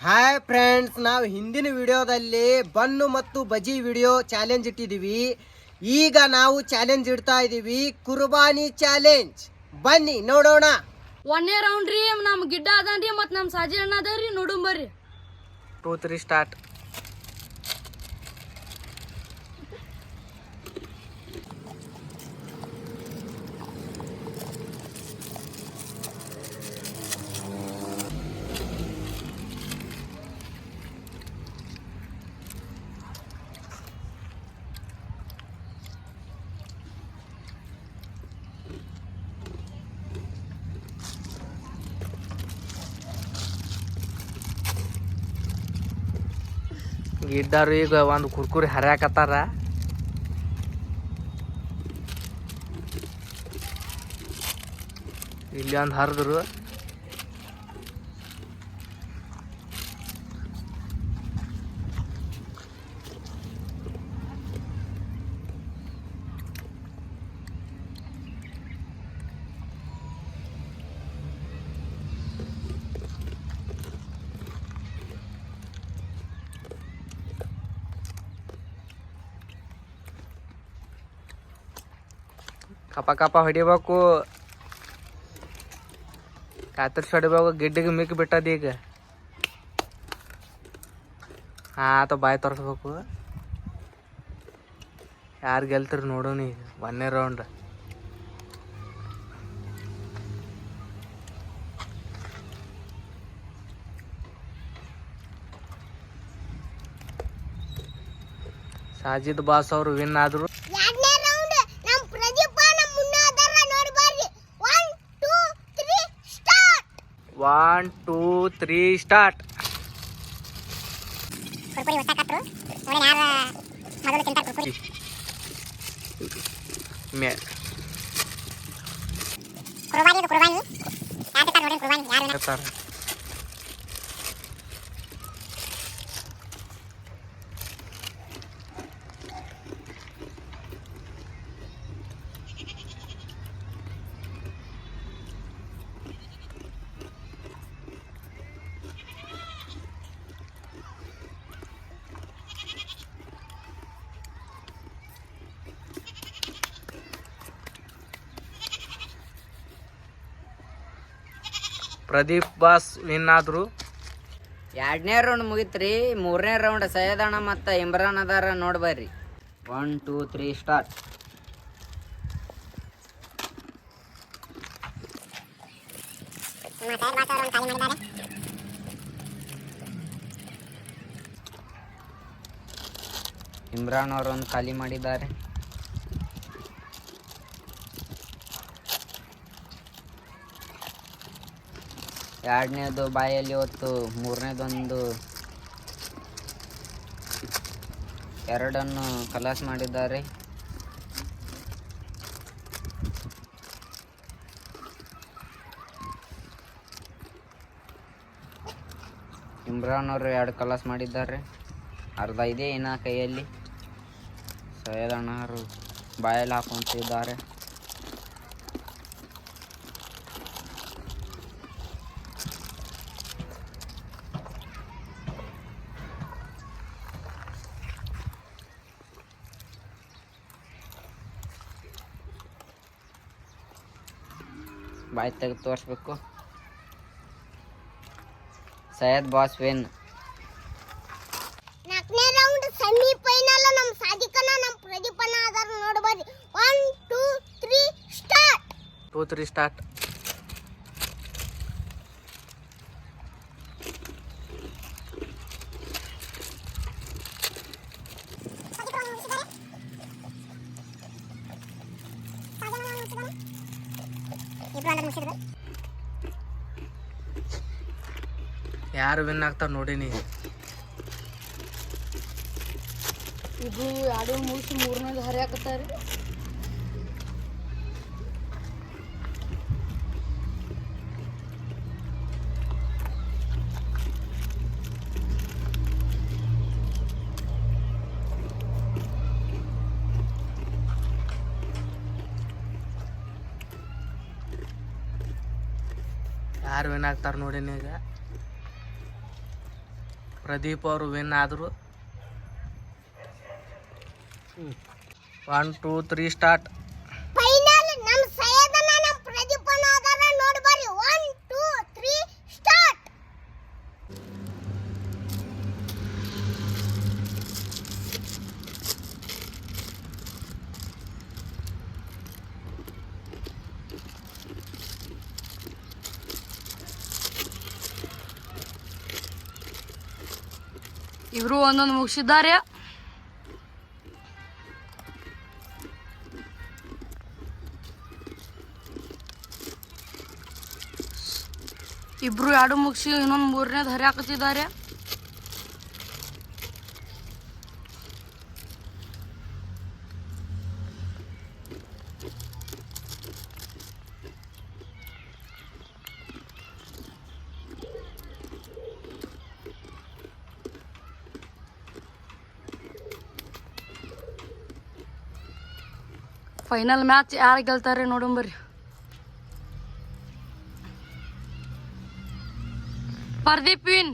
Hi friends ನಾವು ಹಿಂದಿನ ವಿಡಿಯೋದಲ್ಲಿ ಬನ್ನು ಮತ್ತು ಬಜಿ ವಿಡಿಯೋ ಚಾಲೆಂಜ್ ಇಟ್ಟಿದ್ದೀವಿ. ಈಗ ನಾವು ಚಾಲೆಂಜ್ ಇಡ್ತಾ ಇದ್ದೀವಿ ಕುರ್ಬಾನಿ ಚಾಲೆಂಜ್ ಬನ್ನಿ ನೋಡೋಣ. ಒನ್ನೇ ರೌಂಡ್ ರೀ ನಮ್ ಗಿಡ್ಡ ಅದನ್ರಿ ಮತ್ ನಮ್ ಸಾಜಿ ಅಣ್ಣ ಅದಾರ್ರಿ ನೋಡುಂಬರ್ರಿ ಟೂ ತ್ರೀ ಸ್ಟಾರ್ಟ್ ಗಿಡ್ಡಾರು ಈಗ ಒಂದು ಕುರ್ಕುರಿ ಹರಿಯಾಕತ್ತಾರ. ಇಲ್ಲಿ ಒಂದು ಹರಿದ್ರು. ಕಪ ಕಪ ಹೊಡಿಬೇಕು. ಕಾತರ್ಸಿ ಹೊಡಿಬೇಕು ಗಿಡ್ಡಿಗೆ ಮಿಕ್ಕಿ ಬಿಟ್ಟದ ಈಗ. ಹಾ, ಆತ ಬಾಯಿ ತೋರಿಸ್ಬೇಕು. ಯಾರು ಗೆಲ್ತಾರೆ ನೋಡೋಣ ಈಗ, ಒಂದೇ ರೌಂಡ್ ಸಾಜಿದ್ ಬಾಸ್ ಅವರು ವಿನ್ ಆದ್ರು ಎರಡನೇ ರೌಂಡ್ ನಮ್ ಪ್ರದೀಪ ನಮ್ ಮುನ್ನ ಅದಾರ ನೋಡಿ ಬರ್ರಿ one two three start one two three start Kurkure ಹೊಸಾಕತ್ರು ನೋಡಿ ಯಾರ ಮೊದಲು ತಿಂತಾರ ಕುರ್ಕುರಿ ಮೇ ಕುರ್ಬಾನಿ ಇದು ಕುರ್ಬಾನಿ ಯಾರು ತಿಂತಾರ ನೋಡಿ ಕುರ್ಬಾನಿ ಯಾರು ಪ್ರದೀಪ್ ಬಾಸ್ ವಿನ್ ಆದ್ರು ಎರಡನೇ ರೌಂಡ್ ಮುಗಿತ್ರಿ. ಮೂರನೇ ರೌಂಡ್ ಸೈಯದಣ್ಣ ಮತ್ತು ಇಮ್ರಾನ್ ಅದಾರ ನೋಡ್ಬರ್ರಿ one two three start Imran ಅವರು ಒಂದು ಖಾಲಿ ಮಾಡಿದ್ದಾರೆ. ಎರಡನೇದು ಬಾಯಲ್ಲಿ ಹೊತ್ತು, ಮೂರನೇದೊಂದು ಎರಡನ್ನು ಕಲಾಸ್ ಮಾಡಿದ್ದಾರೆ. ಇಮ್ರಾನ್ ಅವರು ಎರಡು ಕಲಾಸ್ ಮಾಡಿದ್ದಾರೆ. ಅರ್ಧ ಇದೆ ಇನ್ನ ಕೈಯಲ್ಲಿ. ಸೈಯದಣ್ಣವರು ಬಾಯಲ್ಲಿ ಹಾಕೊಂತಿದ್ದಾರೆ ಬಾಯಿ ತೆಗೆದು ತೋರಿಸ್ಬೇಕು. ಸೈಯದ್ ಬಾಸ್ ವೇನ್ ನಾಲ್ಕನೇ ರೌಂಡ್ ಸೆಮಿ ಫೈನಲ್ ನಮ್ಮ ಸಾದಿಕನ ನಮ್ಮ ಪ್ರದೀಪನ ಅದಾರ ನೋಡಿ ಬರ್ರಿ. One two three start two three start ಇಬ್ರು ಅಂದ್ರೆ ಮುಗಿಸಿದ್ರು. ಯಾರು ವಿನ್ ಆಗ್ತಾರ ನೋಡಿನಿ ಇದು ಎರಡು ಮುಗಿಸಿ ಮೂರನೇದು ಹರಿಯಾಕತ್ತಾರಿ. ಯಾರು ವಿನ್ ಆಗ್ತಾರೆ ನೋಡಿ ಈಗ ಪ್ರದೀಪ್ ಅವರು ವಿನ್ ಆದರು. One two three start final ನಮ್ ಸೈಯದನ ನಮ್ ಪ್ರದೀಪನ ಅದಾರ ನೋಡಿ ಬರ್ರಿ ಒನ್ ಟೂ ತ್ರೀ ಸ್ಟಾರ್ಟ್ ಇಬ್ರು ಒಂದೊಂದು ಮುಗಿಸಿದ್ದಾರೆ. ಇಬ್ರು ಎರಡು ಮುಗಿಸಿ ಇನ್ನೊಂದು ಮೂರನೇದು ಹರಿಯಾಕತ್ತಿದ್ದಾರೆ ಫೈನಲ್ ಮ್ಯಾಚ್ ಯಾರು ಗೆಲ್ತಾರೆ ನೋಡಂಬರ್ರಿ ಪ್ರದೀಪ್ ವಿನ್